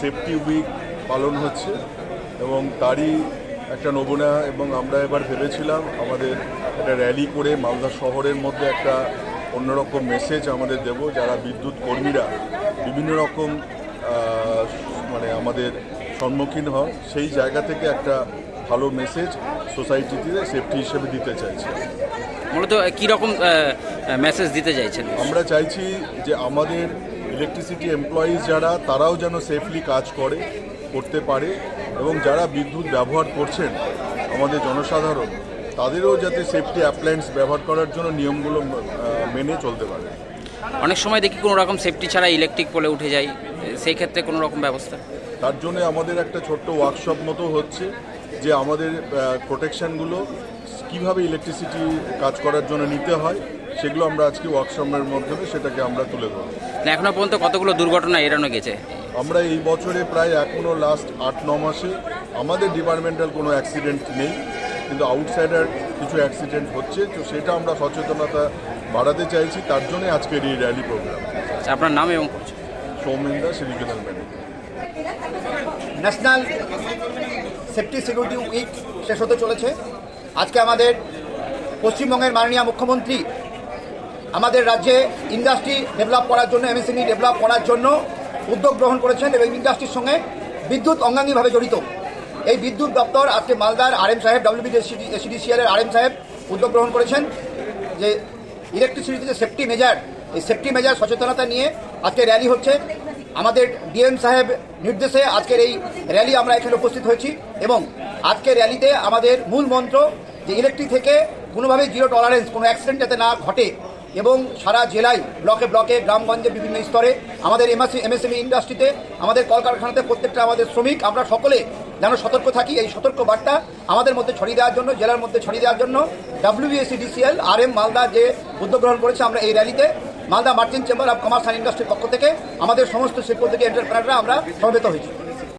Safety week পালন হচ্ছে এবং তারই একটা নমুনা এবং আমরা এবার ভেবেছিলাম আমাদের একটা র্যালি করে মালদা শহরের মধ্যে একটা অন্যরকম মেসেজ আমাদের দেব। যারা বিদ্যুৎ কর্মীরা বিভিন্ন রকম মানে আমাদের সম্মুখীন হন সেই জায়গা থেকে একটা ভালো মেসেজ সোসাইটিতে সেফটি হিসেবে দিতে চাইছি। মূলত কী রকম মেসেজ দিতে চাইছেন? আমরা চাইছি যে আমাদের ইলেকট্রিসিটি এমপ্লয়িজ যারা তারাও যেন সেফলি কাজ করে করতে পারে এবং যারা বিদ্যুৎ ব্যবহার করছেন আমাদের জনসাধারণ তাদেরও যাতে সেফটি অ্যাপ্লায়েন্স ব্যবহার করার জন্য নিয়মগুলো মেনে চলতে পারে। অনেক সময় দেখি কোনো রকম সেফটি ছাড়া ইলেকট্রিক পোলে উঠে যায় সেই ক্ষেত্রে কোনো রকম ব্যবস্থা? তার জন্য আমাদের একটা ছোট্ট ওয়ার্কশপ মতো হচ্ছে যে আমাদের প্রোটেকশানগুলো কীভাবে ইলেকট্রিসিটি কাজ করার জন্য নিতে হয় সেগুলো আমরা আজকে ওয়ার্কশপের মাধ্যমে সেটাকে আমরা তুলে ধরব। না, এখনও পর্যন্ত কতগুলো দুর্ঘটনা এড়ানো গেছে? আমরা এই বছরে প্রায় এখনও লাস্ট আট ন মাসে আমাদের ডিপার্টমেন্টাল কোনো অ্যাক্সিডেন্ট নেই কিন্তু আউটসাইডার কিছু অ্যাক্সিডেন্ট হচ্ছে তো সেটা আমরা সচেতনতা বাড়াতে চাইছি তার জন্যই আজকের এই র্যালি প্রোগ্রাম আচ্ছা, আপনার নাম এবং পরিচয়। Soumen Das regional manager national safety security week শেষ হতে চলেছে। আজকে আমাদের পশ্চিমবঙ্গের মাননীয় মুখ্যমন্ত্রী আমাদের রাজ্যে ইন্ডাস্ট্রি ডেভেলপ করার জন্য এমএসএমই ডেভেলপ করার জন্য উদ্যোগ গ্রহণ করেছেন এবং ইন্ডাস্ট্রির সঙ্গে বিদ্যুৎ অঙ্গাঙ্গিভাবে জড়িত। এই বিদ্যুৎ দপ্তর আজকে মালদার আরএম সাহেব ডাব্লিউবিডিসিডিসিএল এর আরএম সাহেব উদ্যোগ গ্রহণ করেছেন। যে ইলেকট্রিসিটিতে যে সেফটি মেজার এই সেফটি মেজার সচেতনতা নিয়ে আজকে র্যালি হচ্ছে। আমাদের ডিএম সাহেব নির্দেশে আজকের এই র্যালি আমরা এখানে উপস্থিত হয়েছি এবং আজকের র্যালিতে আমাদের মূল মন্ত্র যে ইলেকট্রিক থেকে কোনোভাবেই জিরো টলারেন্স কোনো অ্যাক্সিডেন্ট যাতে না ঘটে এবং সারা জেলায় ব্লকে ব্লকে, গ্রামগঞ্জে বিভিন্ন স্তরে আমাদের এমএসসি এমএসএমই ইন্ডাস্ট্রিতে, আমাদের কলকারখানাতে প্রত্যেকটা আমাদের শ্রমিক, আমরা সকলে যেন সতর্ক থাকি এই সতর্ক বার্তা আমাদের মধ্যে ছড়িয়ে দেওয়ার জন্য, জেলার মধ্যে ছড়িয়ে দেওয়ার জন্য। ডাব্লিউবিএসসি ডিসিএল আর এম মালদা যে উদ্যোগ গ্রহণ করেছে আমরা এই র্যালিতে, Malda merchant chamber of commerce and ইন্ডাস্ট্রির পক্ষ থেকে, আমাদের সমস্ত শিল্প থেকে এন্টারপ্রেনাররা আমরা সমবেত হয়েছি।